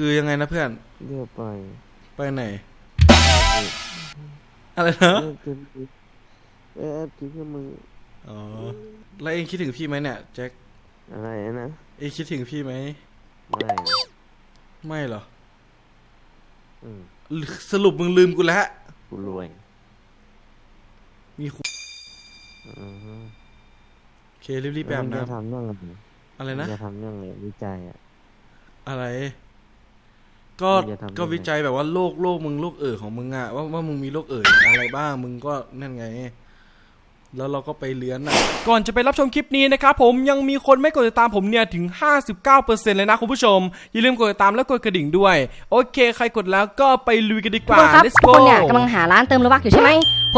คือยังไงนะเพื่อนเรียกไปไปไหน อะไรนะเรียกจนแอบคิดว่ามึงอ๋อแล้วเองคิดถึงพี่ไหมเนี่ยแจ็คอะไรนะเองคิดถึงพี่ไหมไม่นะไม่เหรออืมสรุปมึงลืมกูแล้วกูรวยมีคุอือฮึโอเครีบๆไปอาบมึงน้จะทำเรื่องอะไรำอะไรนะมึงจะทำเรื่องอะไรวิจัยอะ อะไร ก็มึงจะทำก็ยังไงวิจัยแบบว่าโรคโรคมึงโรคเอ่อของมึงอะว่าว่ามึงมีโรคเอ่ออะไรบ้างมึงก็นั่นไง แล้วเราก็ไปเลื้อนอะก่อนจะไปรับชมคลิปนี้นะครับผมยังมีคนไม่กดติดตามผมเนี่ยถึง 59%เลยนะคุณผู้ชม อย่าลืมกดติดตามและกดกระดิ่งด้วย โอเค ใครกดแล้วก็ไปลุยกันดีกทุกว่าคนครับ Let's ทุก go คนเนี่ยกำลังหาร้านเติมโลบักอยู่ใช่ไหม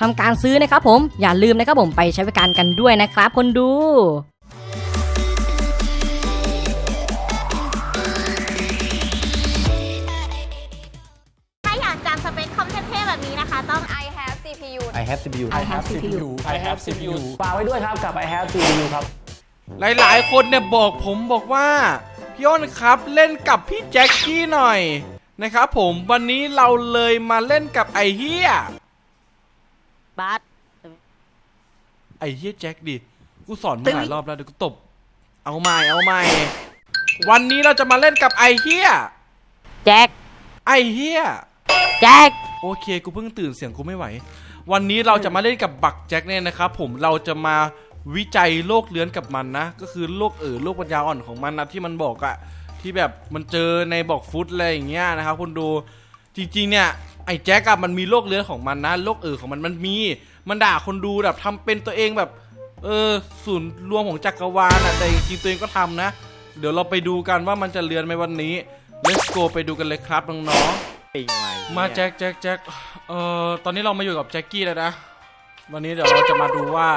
ทำการซื้อนะครับผมอย่าลืมนะครับผมไปใช้บริการกันด้วยนะครับคนดูถ้าอยากจำสเปคคอมเท่ๆแบบนี้นะคะต้อง I have CPU I have CPU I have CPU I have CPU ฝากไว้ด้วยครับกับ I have CPU ครับ หลายๆ คนเนี่ยบอกผมบอกว่าพี่อ้นครับเล่นกับพี่แจ็คกี้หน่อยนะครับผมวันนี้เราเลยมาเล่นกับไอเฮีย บาสไอเฮียแจ็คดิ กูสอนมึงหลายรอบแล้วเดี๋ยวกูตบ เอาใหม่เอาใหม่ วันนี้เราจะมาเล่นกับไอเฮียแจ็ค ไอเฮียแจ็ค โอเค กูเพิ่งตื่นเสียงกูไม่ไหว วันนี้เราจะมาเล่นกับบักแจ็คเนี่ยนะครับผม เราจะมาวิจัยโรคเลื้อนกับมันนะ ก็คือโรคเอ่อโรคปัญญาอ่อนของมันนะที่มันบอกอะที่แบบมันเจอในบอกฟุตอะไรอย่างเงี้ยนะครับคุณดู จริงๆเนี่ย ไอ้แจ็คอะมันมีโรคเลื้อนของมันนะโรคเอ่อของมันมันมี มันด่าคนดูแบบทำเป็นตัวเองแบบ เออศูนย์รวมของจักรวาลอะแต่จริงๆตัวเองก็ทำนะ เดี๋ยวเราไปดูกันว่ามันจะเลื้อนไหมวันนี้ let's go ไปดูกันเลยครับน้องๆปิงไหมมาแจ็คแจ็คแจ็คเอ่อตอนนี้เรามาอยู่กับแจ็คกี้แล้วนะ วันนี้เดี๋ยวเราจะมาดูว่า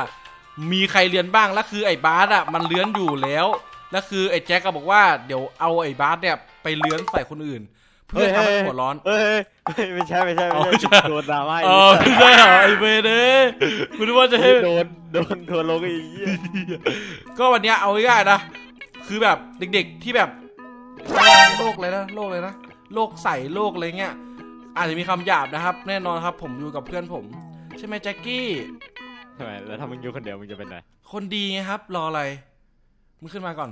มีใครเรียนบ้างแล้วคือไอ้บาสอะมันเลื้อนอยู่แล้วแล้วคือไอ้แจ็คก็บอกว่าเดี๋ยวเอาไอ้บาสเนี่ยไปเลื้อนใส่คนอื่น เพื่อทำให้หัวร้อน เฮ้ยเฮ้ยไม่ใช่ไม่ใช่อ๋อไม่ใช่ใช่โดนดราม่าเออไม่ใช่เหรอไอ้เวเด้คุณนึกว่าจะให้โดนโดนทัวร์ลงอีกเหี้ยก็วันเนี้ยเอาง่ายๆนะ คือแบบเด็กๆที่แบบโรคอะไรนะโรคอะไรนะโรคใส่โรคอะไรเงี้ย อาจจะมีคำหยาบนะครับ แน่นอนครับ ผมอยู่กับเพื่อนผม ใช่ไหมแจ็คกี้ทำไมแล้วถ้ามึงอยู่คนเดียวมึงจะเป็นไงคนดีไงครับ รออะไรมึงขึ้นมาก่อน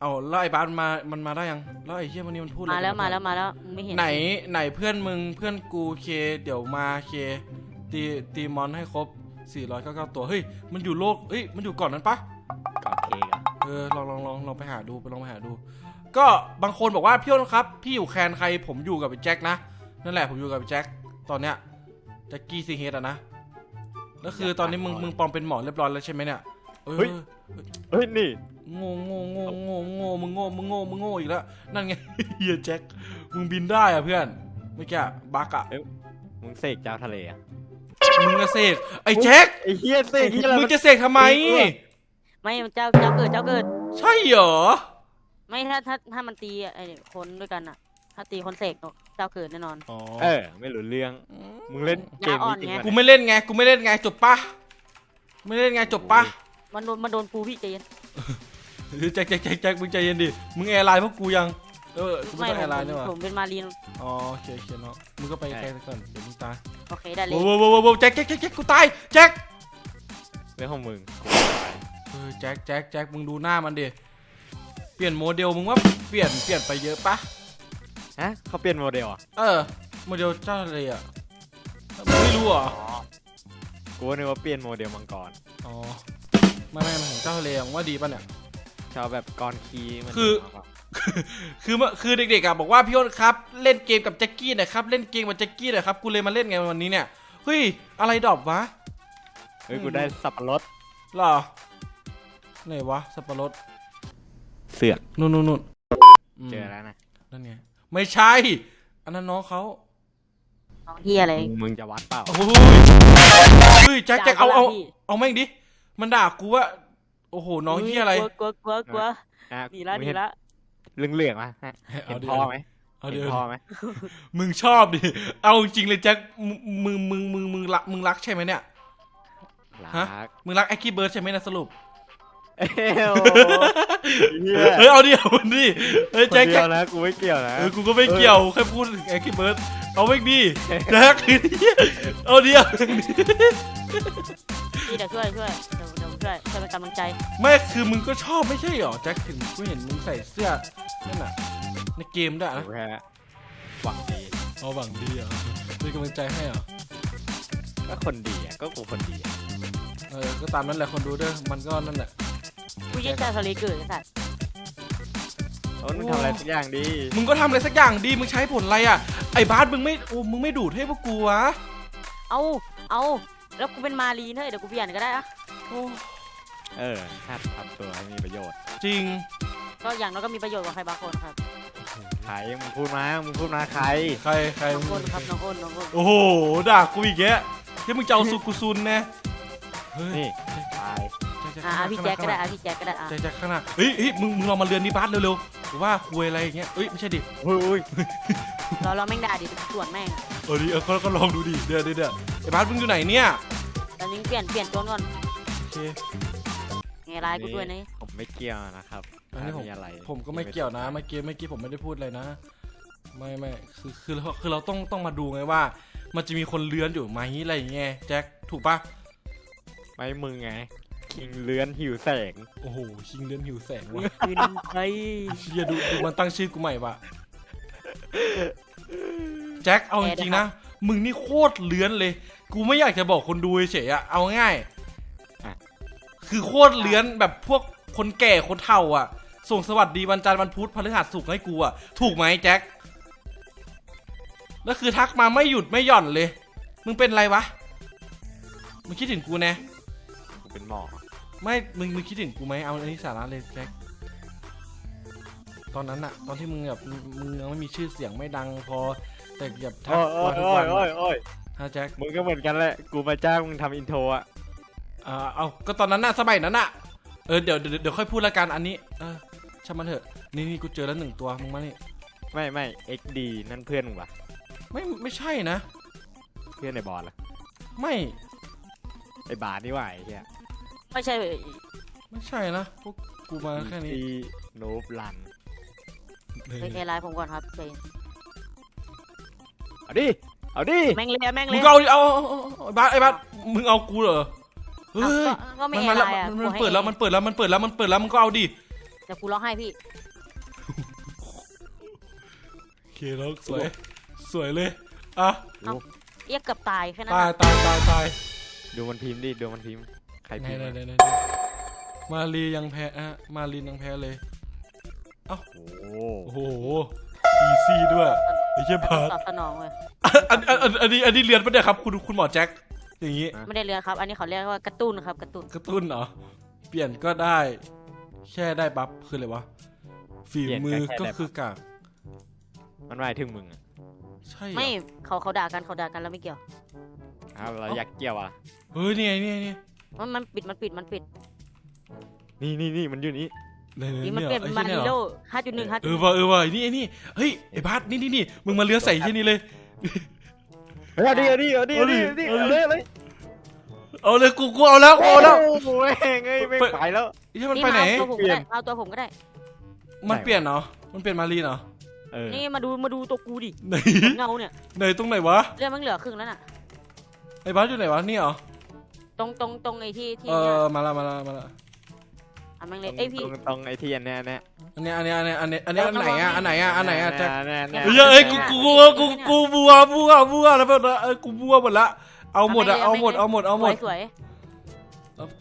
เอาแล้วไอ้บาสมันมามันมาได้ยังแล้วไอ้เฮียวันนี้มันพูดอะไรมาแล้วกันมาแล้วมาแล้วมึงไม่เห็นไหนไหนเพื่อนมึงเพื่อนกูเคเดี๋ยวมาเคตีตีมอนให้ครบ 499 ตัวเฮ้ยมันอยู่โลกเฮ้ยมันอยู่ก่อนนั้นปะก่อนเค้กอะเออลองลองลองลองไปหาดูไปลองไปหาดู ก็บางคนบอกว่าพี่อ้นครับ พี่อยู่แคนใครผมอยู่กับไอ้แจ็คนะนั่นแหละผมอยู่กับไอ้แจ็คตอนเนี้ยแจ็คกี้ซีเฮดอะนะแล้วคือตอนนี้มึงมึงปลอมเป็นหมอเรียบร้อยแล้วใช่ไหมเนี่ยเออเฮ้ยนี่ โง่โง่โง่โง่โง่มึงโง่มึงโง่มึงโง่อีกแล้วนั่นไงเฮียแจ็คมึงบินได้อะเพื่อนเมื่อกี้อะบักอะมึงเสกเจ้าทะเลอะมึงจะเสกไอ้แจ็คไอ้เหี้ยเสกที่อะไรมึงจะเสกทำไม ไม่เจ้าเจ้าเกิดเจ้าเกิด ใช่เหรอไม่ถ้าถ้าถ้ามันตีไอ้คนด้วยกันอะถ้าตีคนเสกเจ้าเกิดแน่นอนอ๋อเออ ไม่รู้เรื่องมึงเล่นเกมนี้จริงยาอ่อนไงไหมกูไม่เล่นไงกูไม่เล่นไงจบปะไม่เล่นไงจบปะมันโดนมันโดนกูพี่ใจเย็น หรือแจ็คแจ็คแจ็คแจ็คมึงใจเย็นดิมึงแอร์ไลน์พวกกูยังเออกูไม่ไม่ต้องผแอมร์ไลน์นี่หว่าผมเป็นมารีนอ๋อโอเคโอเคเนาะมึงก็ไปไกลก่อนเดี๋ยวมึงตายโอเคได้เลยโว้วโว้วโว้วโว้วแจ็คแจ็คแจ็คแจ็คกูตายแจ็คเรื่องของมึงกูเออแจ็คแจ็คแจ็คมึงดูหน้ามันดิเปลี่ยนโมเดลมึงว่าเปลี่ยนเปลี่ยนไปเยอะปะฮะเขาเปลี่ยนโมเดลอะเออโมเดลเจ้าทะเลอะมึงไม่รู้เหรอกูนึกว่าเปลี่ยนโมเดลมังกรอ๋อไม่ไม่มันของเจ้าทะเลมึงว่าดีป่ะเนี่ย ชอบแบบกรคีมันคือมากกว่าคือเมื่อคือเด็กๆอะบอกว่าพี่อ้นครับ เล่นเกมกับแจ็คกี้หน่อยครับ เล่นเกมกับแจ็คกี้หน่อยครับกูเลยมาเล่นไงวันนี้เนี่ยเฮ้ยอะไรดรอปวะเฮ้ยกูได้สับปะรดหรอไหนวะสับปะรดเสือกนู่นนู่นนู่นมเจอแล้วนะนั่นไงไม่ใช่ อันนั้นน้องเขาน้องเฮียอะไรมึงมึงจะวัดเปล่าโอ้ยเฮ้ยแจ็คแจ็คเอาเอาพี่เอาแม่งดิมันด่ากูว่าโอ้โห น้องเฮียอะไร กลัวกลัวกลัวกลัวอะหนีละมึหงนีเห็นละเหลืองเหลืองๆอะฮะเอาเห็นดิ พ่อไหมเอาเห็ดินพ่อไหมมึงชอบดิ เอาจริงเลยแจ็ค มึง มึง มึง มึงรัก มึงรักใช่ไหมเนี่ย ฮะ รักมึงรักแอคกี้เบิร์ดใช่ไหมนะสรุป เอ้ยโอ้เหี้ยเฮ้ย เอาดิเอาดิเฮ้ย คนแจ็คเดีแจ็ยควนะกูไม่เกี่ยวนะ เออ กูก็ไม่เกี่ยวแค่พูดถึงแอคกี้เบิร์ดเอาไม่ดีแจ็คเอาดิเอาพี่เดี๋ยวช่วยช่วยเดี๋ยวเดี๋ยว ช่วยช่วยเป็นกำลังใจ ไม่คือมึงก็ชอบไม่ใช่เหรอแจ็คถึงกูเห็นมึงใส่เสื้อนั่นน่ะในเกมด้วยนะกูแค่หวังดีเอาหวังดีเหรอเป็นกำลังใจให้เหรอก็คนดีอะก็กูคนดีอะเออก็ตามนั้นแหละคนดูเด้อมันก็นั่นแหละกูยิ่งจะทะเลเกิดไอ้สัตว์โอ้ยมึงทำอะไรสักอย่างดีมึงก็ทำอะไรสักอย่างดีมึงใช้ผลอะไรอะไอ้บาสมึงไม่โอ้มึงไม่ดูดให้พวกกูวะเอาเอา แล้วกูเป็นมารีเนอะเดี๋ยวกูเปลี่ยนก็ได้อะโอ้เออหัดทำตัวให้มีประโยชน์จริงก็อย่างน้อยก็มีประโยชน์กว่าใครบางคนครับใครมึงพูดมามึงพูดมาใคร ใครใครน้องอ้นครับน้องอ้นน้องอ้นโอ้โหด่ากูอีกแกที่มึงจะเอาซุกุซุนแน่เฮ้ยนี่ ตายอะอะพี่แจ็คก็ได้อะพี่แจ็คก็ได้อะแจ็คแจ็คข้างหน้าเฮ้ยเฮ้ยมึงมึงลองมาเรือนนี้บาสเร็วๆหรือว่าคุยอะไรอย่างเงี้ยเอ้ยไม่ใช่ดิอุ้ยอุ้ยเราเราแม่งด่าดิส่วนแม่งเออดิเออก็ก็ลองดูดิเดี๋ยวเดี๋ยวเดี๋ยวไอ้บาสมึงอยู่ไหนเนี่ยตอนนี้เปลี่ยนเปลี่ยนโจนก่อนโอเค ไงไลน์กูด้วยนะผมไม่เกี่ยวนะครับอันนี้ผมถ้ามีอะไรผมก็ไม่เกี่ยวนะเมื่อกี้เมื่อกี้ผมไม่ได้พูดอะไรนะ ไม่ไม่คือคือเราคือเราต้องต้องมาดูไงว่า มันจะมีคนเลื้อนอยู่ไหมอะไรอย่างเงี้ยแจ็คถูกปะไม่มึงไง คิงเลื้อนหิวแสง โอ้โหชิงเลื้อนหิวแสงว่ะขึ้นไป เชียดูดูมันตั้งชื่อกูใหม่ว่ะแจ็คเอาจริงๆนะ มึงนี่โคตรเลื้อนเลย กูไม่อยากจะบอกคนดูเฉยๆอะเอาง่ายอะ คือโคตรเลื้อนแบบพวกคนแก่คนเฒ่าอะส่งสวัสดีวันจันทร์วันพุธพฤหัสศุกร์ให้กูอะถูกไหมแจ็คแล้วคือทักมาไม่หยุดไม่หย่อนเลย มึงเป็นไรวะมึงคิดถึงกูแน่ กูเป็นหมอ ไม่ มึงมึงคิดถึงกูไหมเอาอันนี้สาระเลยแจ็ค ตอนนั้นอะตอนที่มึงแบบมึงมึงยังไม่มีชื่อเสียงไม่ดังพอ แต่แบบทักโอ้ยมาทุกโอ้วัยนโอ้ยโอ้ยฮะแจ็คมึงก็เหมือนกันแหละ กูมาจ้างมึงทำอินโทรอะ อ่าเอาก็ตอนนั้นน่ะสมัยนั้นน่ะ เออเดี๋ยวเดี๋ยวเดี๋ยวค่อยพูดละกันอันนี้ เออช่างมันเถอะ นี่นี่กูเจอแล้วหนึ่งตัวมึงมานี่ไม่ไม่ XD นั่นเพื่อนมึงปะไม่ไม่ใช่นะ เพื่อนในบอลล่ะไม่ไอ้บาสนี่หว่าไอ้เหี้ย ไม่ใช่ไม่ใช่นะพวกกูมาแค่นี้ตีโนบลันเออไอ้ไลน์ผมก่อนครับเจนเอาดิ เอาดิ แม่งเลยแม่งมึเลงยก็เอาดิเอาเอาเอาเอาไอ้บ้าสไอ้บ้าสมึงเอากูเหรอเฮ้ยก็ก็ไม่มันไอ้มาไลแล้วน์อะมันกูมันให้เปิดแล้วมันเปิดแล้วมันเปิดแล้วมันเปิดแล้วมึงก็เอาดิเดี๋ยวกูร้องให้พี่ โอเคแล้วสวยสวยเลยอะเอียกเกือบตายแค่นั้นตายอะตายตายตายดูมันพิมพ์ดิ ดูมันพิมพ์ ใครไหนพิมพ์ไหนอะไหนไหนมารียังแพ้อะมารียังแพ้เลย โอ้โหโอ้โหอีซี่ด้วยไอ้เหี้ยบาสตอบสนองเลยอันอันอันอันนี้อันนี้เรียนปะเนี่ยครับคุณคุณหมอแจ็คอย่างนี้ไม่ได้เรียนครับ อันนี้เขาเรียกว่ากระตุ้นครับกระตุ้นกระตุ้นเหรอเปลี่ยนก็ได้แค่ได้บัฟคืออะไรวะฝีมือก็คือกากมันหมายถึงมึงอะใช่เหรอไม่เขาเขาด่ากันเขาด่ากันแล้วไม่เกี่ยว อ้าวเราอยากเกี่ยวอะเฮ้ยนี่ไงนี่ไงนี่ มันมันปิดมันปิดมันปิดนี่นี่นี่มันอยู่นี่ไหนไหนนี่มันเนี่ยเปลี่ยนไอ้เป็นเหี้มายเนี่ยริเหรโดอห้าจุดหนึ่งห้าเออว่ะเออว่ะไอ้นี่ไอ้นี่เฮ้ยไอ้บาสนี่นี่นี่มึงมาเลื้อยใส่ที่นี่เลย เฮ้ยเอาดิเอาดิเอาดิเอาดิเอาดิเอาดิเอาเลยเอาเลยเอาเลยกูกูเอาแล้วกูเอาแล้ว โอ้โหแม่งเอ้ยไม่ไปแล้ว ไอ้เหี้ยมันนี่ไปไหนมาเอาตัวผมก็ได้เอาตัวผมก็ได้ มันเปลี่ยนเหรอ มันเปลี่ยนมารีนเหรอเออนี่มาดูมาดูตัวกูดิไหนเงาเนี่ยไหนตรงไหนวะเรื่องมันเหลือครึ่งแล้วน่ะไอ้บาสอยู่ไหนวะ นี่เหรอ ตรงตรงตรงไอ้ที่ที่เอเนี่ยอมาละมาละมาละอะแม่งเลยเอ้ยพี่ ตรงตรงไอ้ที่อันเนี้ยอันเนี้ยอันเนี้ยอันเนี้ยอันเนี้ยอันเนี้ยอันเนี้ยอันไหนอะอันไหนอะอันไหนอะแจ็คเนี่ยเนี่ยเฮ้ยเอ้ยกูกูกูกูกูบัวบัวบัวแล้วแบบเออกูบัวหมดละเอาหมดอะเอาหมดเอาหมดเอาหมดสวย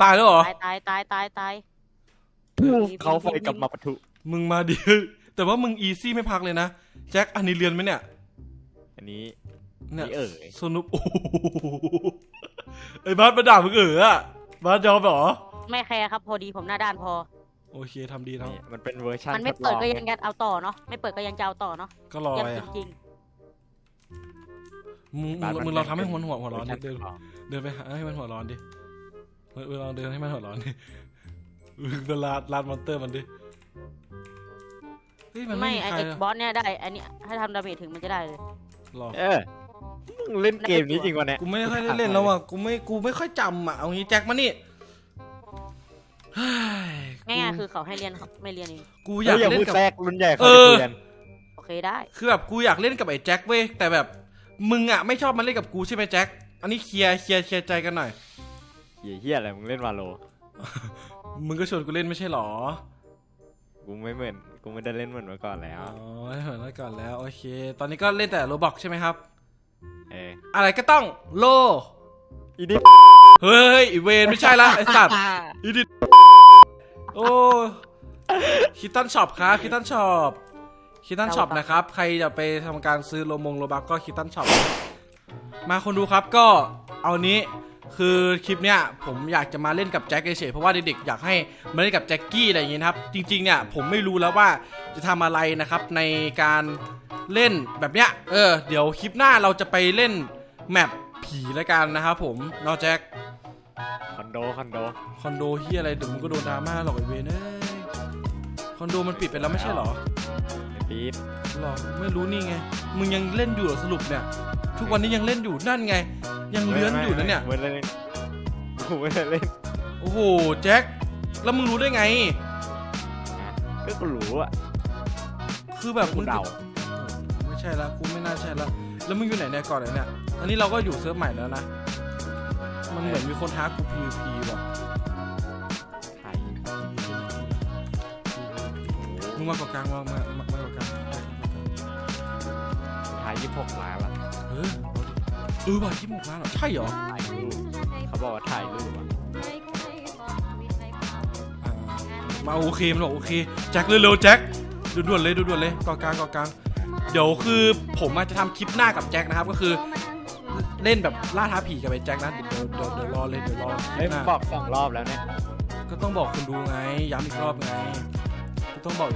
ตายแล้วเหรอๆตายตายตายตายตายเขาไฟกลับมาปะทุมึงมาดิแต่ว่ามึงอีซี่ไม่พักเลยนะแจ็คอันนี้เรียนไหมเนี่ยอันนี้เนี่ยนี่เอ๋ยสนุปโอ้โห ไอ้บาสมาด่ามึงเอออะบาสยอมเหรอ ไม่แคร์ครับ พอดีผมหน้าด้านพอ โอเคทำดีแล้วนี่มันเป็นเวอร์ชันมันไม่ทเปิดลอก็ยังจะเอาต่อเนาะไม่เปิดก็ยังจะเอาต่อเนาะก็รอยัอะไรจอะริงมึงบ้านมึงมันมึงลองเป็นทำให้หัวหัวหัวร้อนดิเวอร์ชัเดินนสองเดินไปหาให้มันหัวร้อนดิเออเออลองเดินให้มันหัวร้อนดิเวลาลาดมอนเตอร์มันดิเฮ้ยมันไม่ไม่มีไอ้ใครไอ้อะบอสเนี่ยได้อันนี้ให้ทำดาเมจถึงมันจะได้เลยหรอ เออมึง เล่นเกมนี้จริงวะเนี่ยกูไม่ค่อยได้เล่นแล้วอะกูไม่กูไม่ค่อยจำอะเอางี้แจ็คมานี่เฮ้ยง่ายๆคือเขาให้เรียนเขาไม่เรียนเองกูอเฮ้ยายกอย่าเล่พูนดกับแทรกรุ่นใหญ่เขาเอจะอคุยกันโอเคได้ คือแบบกูอยากเล่นกับไอ้แจ็คเว้ยแต่แบบมึงอะไม่ชอบมาเล่นกับกูใช่ไหมแจ็คอันนี้เคลียร์เคลียร์เคลียร์ใจกันหน่อยเหี้ยเฮียอะไรมึงเล่นวาโลมึงก็ชวนกูเล่นไม่ใช่หรอ กูไม่เหมือนกูไม่ได้เล่นเหมือนเมื่อก่อนแล้วอ๋อเหมือนเมื่อก่อนแล้วโอเค ตอนนี้ก็เล่นแต่โรบอกใช่ไหมครับเอออะไรก็ต้องโล อีนี่เฮ้ยอีเวนไม่ใช่ละไอสัตว์อีดิโอ้คิตตันช็อปครับคิตตันช็อปคิตตันช็อปนะครับ ใครจะไปทำการซื้อโลมงโลบักก็คิตตันช็อปมาคนดูครับก็เอานี้ คือคลิปเนี้ยผมอยากจะมาเล่นกับแจ็คเฉยๆเพราะว่าเด็กๆอยากให้มาเล่นกับแจ็คกี้อะไรอย่างงี้นะครับ จริงๆเนี่ยผมไม่รู้แล้วว่าจะทำอะไรนะครับในการเล่นแบบเนี้ย เออ เดี๋ยวคลิปหน้าเราจะไปเล่นแมปผีแล้วกันนะครับผมเนอกแจ็คคอนโดคอนโดคอนโดเฮียอะไรเดี๋ยวมึงก็โดนดราม่าหรอกไอเวนเอ้ยคอนโดมันปิดไปแล้วไม่ใช่เหรอไอ้ปี๊ดหรอไม่รู้นี่ไง มึงยังเล่นอยู่เหรอสรุปเนี่ย ทุกวันนี้ยังเล่นอยู่นั่นไง ยังเลื้อนอยู่นะเนี่ยกูไม่ได้เล่นกูไม่ได้เล่นโอ้โหแจ็คแล้วมึงรู้ได้ไงนะก็กูรู้อะคือแบบกูมึงเดาไม่ใช่ละกูไม่น่าใช่ละแล้วมึงอยู่ไหนเนี่ยก่อนเลยเนี่ยอันนี้เราก็อยู่เซิร์ฟใหม่แล้วนะมันเหมือนมีคนท้ากู PVP ว่ะไทยมึงมาก่อกลางมามามามาก่อกลางไทยยี่สิบหกล้านละเออเอาดิเออว่ะที่หมกร้านเหรอใช่เหรอถ่ายรูปเขาบอกว่าถ่ายรูปอะอ่ามาโอเคมันบอกโอเคแจ็คเร็วๆแจ็คด่วนๆเลยด่วนๆเลยก่อกลางก่อกลางเดี๋ยวคือผมอาจจะทำคลิปหน้ากับแจ็คนะครับก็คือ เล่นแบบล่าท้าผีกับไอ้แจ็คนะเดี๋ยวเดี๋ยวเดี๋ยวรอเลยเดี๋ยวรอคเฮ้ลิยปหมึน้างบอกสองรอบแล้วเนี่ย ก็ต้องบอกคุณดูไง ย้ำอีกรอบไงก็ต้องบอก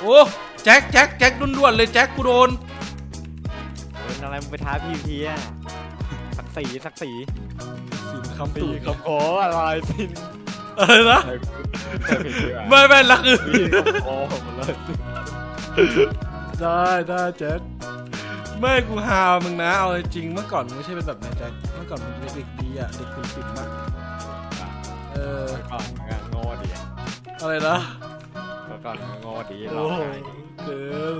โอ้ แจ็คแจ็คแจ็คด่วนๆเลยแจ็คกูโดนเป็น อะไรมึงไปท้าพีพีอะสักสีสักสีสีมันคำสีตูดคำโคอะไรสินเออนะเออเออผิดดีกว่าไม่ไม่ละคือสีคำโคหมดเลยได้ได้แจ็คไม่กูฮามึงนะ เอาจริงเมื่อก่อนมึงไม่ใช่เป็นแบบนั้นแจ็คเมื่อก่อนมึงเป็นเด็กดีอะเด็กปิ่มปิ่มๆอะเออเมื่อก่อนมึงอะโง่ดีอะอะไรนะเมื่อ ก่อนมึงโง่ดีหลโอ้อกโหไงเกิน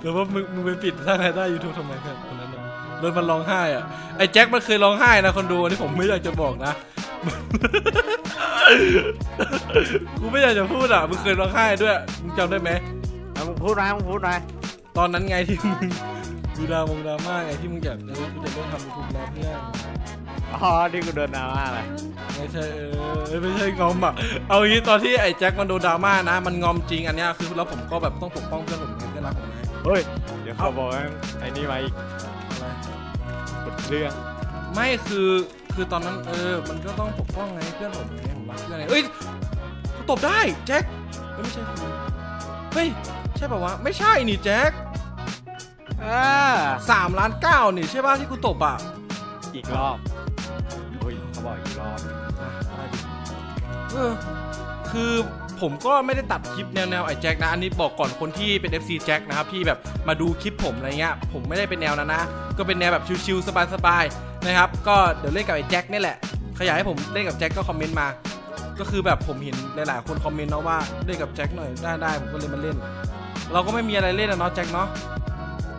แต่ว่ามึงมึงไปปิดสร้างรายได้ยูทูบทำไมครับคนนั้นน่ะรถมันร้องไห้อะไอ้แจ็คมันเคยร้องไห้นะคนดูอันนี้ผมไม่อยากจะบอกนะ กูไม่อยากจะพูดอะมึงเคยร้องไห้ด้วยมึงจำได้ไหม เอามึงพูดนะมึงพูดนะตอนนั้นไงที่มึงมีดรามงดราม่าไงที่มึงอยากจะกูจะเล่นทำยูทูบแล้วเพื่อน อ๋อที่กูเดินดราม่าเลย ไม่ใช่เออไม่ใช่งอมอะ เอางี้ตอนที่ไอ้แจ็คมันโดนดราม่านะ มันงอมจริงอันเนี้ยคือแล้วผมก็แบบต้องปกป้องเพื่อนผมไงเพื่อนรักผมไงเฮ้ย เดี๋ยวเขาบอกว่าไอ้นี่มาอีกอะไรกดเรื่องไม่คือคือตอนนั้นเออ มันก็ต้องปกป้องไงเพื่อนผมไงผมรักเพื่อนไงเอ้ยกูตบได้แจ็คเอ้ยไม่ใช่คุณเฮ้ยใช่ป่าวะไม่ใช่นี่แจ็คอ่าสามล้านเก้านี่ใช่ป่ะที่กูตบอะ อีกรอบเฮ้ยเขาบอกอีกรอบ อะได้ดิเออคือผมก็ไม่ได้ตัดคลิปแนวแนวไอ้แจ็คนะ อันนี้บอกก่อนคนที่เป็น FC แจ็คนะครับที่แบบมาดูคลิปผมอะไรเงี้ย ผมไม่ได้เป็นแนวนั้นนะ ก็เป็นแนวแบบชิลๆสบายๆนะครับ ก็เดี๋ยวเล่นกับไอ้แจ็คนี่แหละใครอยากให้ผมเล่นกับแจ็คก็คอมเมนต์มา ก็คือแบบผมเห็นหลายๆ คนคอมเมนต์เนาะว่าเล่นกับแจ็คหน่อยได้ได้ผมก็เลยมาเล่น เราก็ไม่มีอะไรเล่นอะเนาะแจ็คเนาะ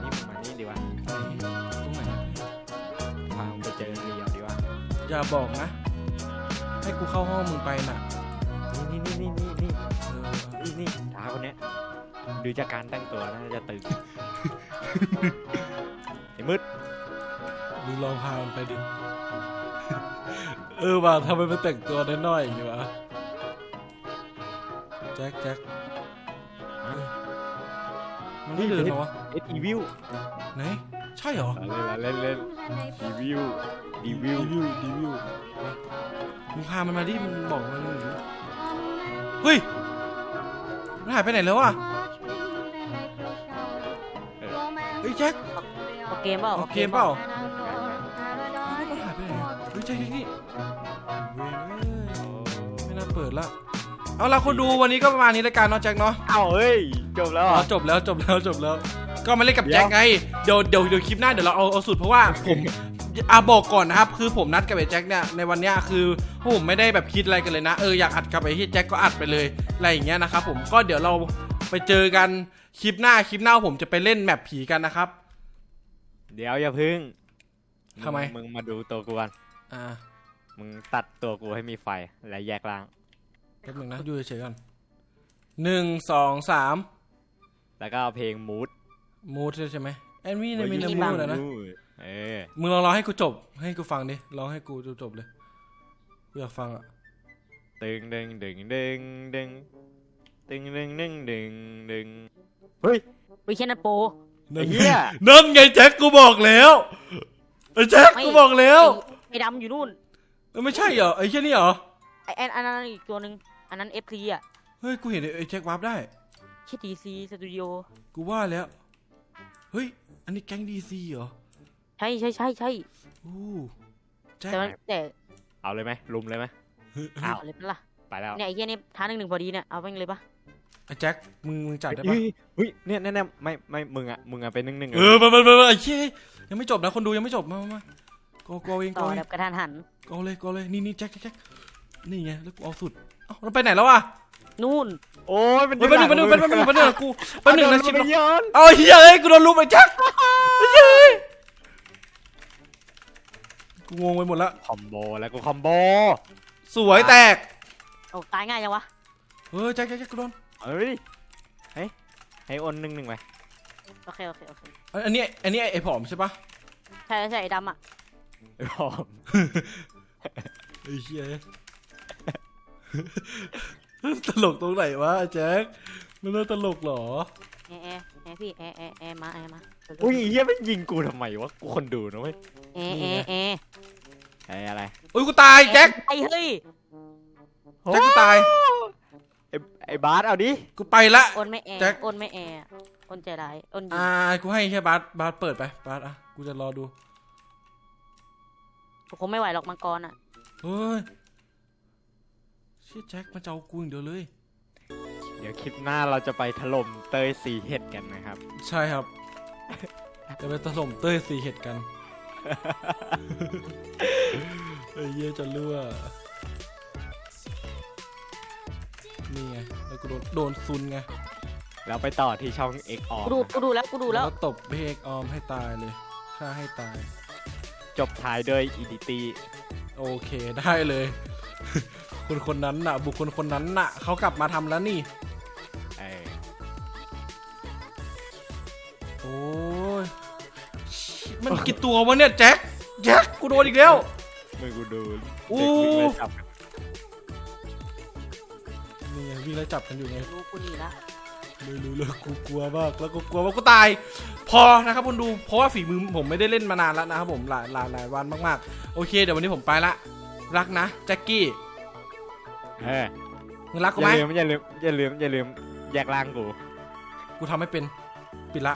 นี่มึงมานี่ดีวะตรงไหนพามึงไปเจอเรียวดีวะอย่าบอกนะ ให้กูเข้าห้องมึงไปน่ะ นี่นี่นี่นี่นี่เออนี่นี่ท้าคนเนี้ยดูจากการแต่งตัวน่าจะตึงไอ้มืดมึงลองพามันไปดิ เออว่าทำไมมันแต่งตัวน้อยๆอย่างงี้วะแจ็คแจ็คเฮ้ยมันไม่เดินเหรอวะเอ็ดอีวิวไหนใช่เหรอเล่นเล่นเล่นอีวิวอีวิวดีวิวดีวิว มึงพามันมาดิมึงบอกมันหน่อยดิเฮ้ยมันหายไปไหนแล้วอะเฮ้ยแจ็คเอาเกมเปล่าเอาเกมเปล่ามันหายไปไหนเฮ้ยใจนี่เว้ยไม่น่าเปิดละเอาละคนดูวันนี้ก็ประมาณนี้รายการเนาะแจ็คเนาะเอ้าเฮ้ยจบแล้วเหรอ๋ออจบแล้วจบแล้วจบแล้ว ก็มาเล่นกับแจ็คไงเดี๋ยวเดี๋ยวเดี๋ยวคลิปหน้าเดี๋ยวเราเอาเอาสุดเพราะว่าผม อะบอกก่อนนะครับ คือผมนัดกับไอ้แจ็คเนี่ยในวันเนี้ยคือ ผมไม่ได้แบบคิดอะไรกันเลยนะ เอออยากอัดกับไอ้ที่แจ็คก็อัดไปเลยอะไรอย่างเงี้ยนะครับผมก็เดี๋ยวเราไปเจอกันคลิปหน้าคลิปหน้าผมจะไปเล่นแมปผีกันนะครับเดี๋ยวอย่าพึ่งทำไม มึงมาดูตัวกูกันอ่ามึงตัดตัวกูให้มีไฟและแยกล่างแป๊บนึงนะอยู่เฉยๆก่อนหนึ่งสองสามแล้วก็เอาเพลงมูดมูดใช่ไหมแอนวี่ในมินมูดแล้วนะเออมึงลองร้องให้กูจบ ให้กูฟังดิร้องให้กูจบๆเลย กูอยากฟังอะดึงดึงดึงดึงดึงดึงดึงดึงดึงดึงเฮ้ยวิเชนนันโปไอ้เหี้ย นั่นไงแจ็คกูบอกแล้วไอ้แจ็คกูบอกแล้วไอ้ดำอยู่นู่นเอ้ยไม่ใช่เหรอไอ้เช่นนี่เหรอไอ้แอนอันนั้นอีกตัวหนึ่งอันนั้นเอฟซีอะเฮ้ยกูเห็นไอ้แจ็ควาร์ปได้ ชื่อดีซีสตูดิโอกูว่าแล้วเฮ้ยอันนี้แก๊งดีซีเหรอใช่ใช่ใช่ใช่อู้แจ็คแต่มันแต่ เอาเลยไหมลุมเลยไหมเฮ้ยอ้าวเอาเลยปะล่ะไปแล้วเนี่ยไอ้เหี้ยนี่ท้าหนึ่งหนึ่งพอดีเนี่ยเอาไปเลยปะไอ้แจ็คมึงมึงจัดได้เฮ้ปะยเฮ้ยเนี่ยแน่ๆไม่ไม่มึงอะมึงอะเป็นหนึ่งหนึ่งเออมามามามาไอ้เชี่ยยังไม่จบนะคนดูยังไม่จบมามามาโกโกเองโกต่อเองแบบกระทันหันโกเลยโกเลยนี่นี่แจ็คแจ็คแจ็คนี่ไงแล้วกูเอาสุดเอ้าเราไปไหนแล้วอะนู่นโอ้ยมันเฮ้ยแป๊บนึงแป๊บนึงแป๊บนึงแป๊บนึงแป๊บนึงกูแป๊บนึงนะชิปไปย้อนเอาเฮียเอ้ยกูโดนลุมไอ้แจ็คไอ้เหี้ยเอ้ย กูงงไปหมดละคอมโบแล้วกูคอมโบ สวยแตก โอ้ตายง่ายจังวะเฮ้ยแจ็คแจ็คแจ็คกูโดนเฮ้ยเฮ้ยให้โอนหนึ่งหนึ่งไปโอเคโอเคโอเคอันนี้อันนี้ไอ้ผอมใช่ปะใช่ใช่ไอ้ดำอะพร้อมไอ้เฮียตลกตรงไหนวะแจ็คมันน่าตลกเหรอ แอร์แอร์แอร์พี่แอร์แอร์แอร์มาแอร์มาอุ้ยเฮียมันยิงกูทำไมวะ กูคนดูนะเว้ย แอร์แอร์แอร์ ไอ้อะไรโอ้ยกูตายแจ็คไอ้เฮ้ยแจ็คกูตายไอ้ไอ้บาสเอาดิกูไปละ โอนไม่แอร์แจ็ค โอนไม่แอร์โอนใจร้ายโอนยิงอ่ากูให้แค่บาสบาสเปิดไปบาสอะกูจะรอดูผมคงไม่ไหวหรอกมังกรอะเฮ้ยเชี่ยแจ็คมันจะเอากูอย่างเดียวเลย เดี๋ยวคลิปหน้าเราจะไปถล่มเตยสีเห็ดกันนะครับ ใช่ครับ จะไปถล่มเต้ยสีเห็ดกัน ไอ้เหี้ยจะรั่วนี่ไงแล้วกูโดนโดนซุนไงแล้วไปต่อที่ช่อง X ออกูดูกูดูแล้วกูดูแล้วตบเพกออมให้ตายเลยฆ่าให้ตาย จบท้ายด้วยอีดิตีโอเคได้เลย คนคนนั้นน่ะ บุคคลคนนั้นน่ะเขากลับมาทำแล้วนี่ มันกี่ตัววะเนี่ยแจ็คแจ็คกูโดนอีกแล้วมือกูดูอู้เด็กวิ่งไล่จับกันนี่ไงวิ่งไล่จับกันอยู่ไงรู้กูหนีละไม่รู้เลยกูกลัวมากแล้วก็กลัวว่ากูตาย พอนะครับคุณดูเพราะว่าฝีมือผมไม่ได้เล่นมานานแล้วนะครับผมหลายหลายหลายวันมากๆ โอเค เดี๋ยววันนี้ผมไปละรักนะแจ็คกี้เออมึงรักกูอไหมย่าลืมอย่าลืมอย่าลืมอย่าลืมแยกร่างกู กูทำไม่เป็น ปิดละ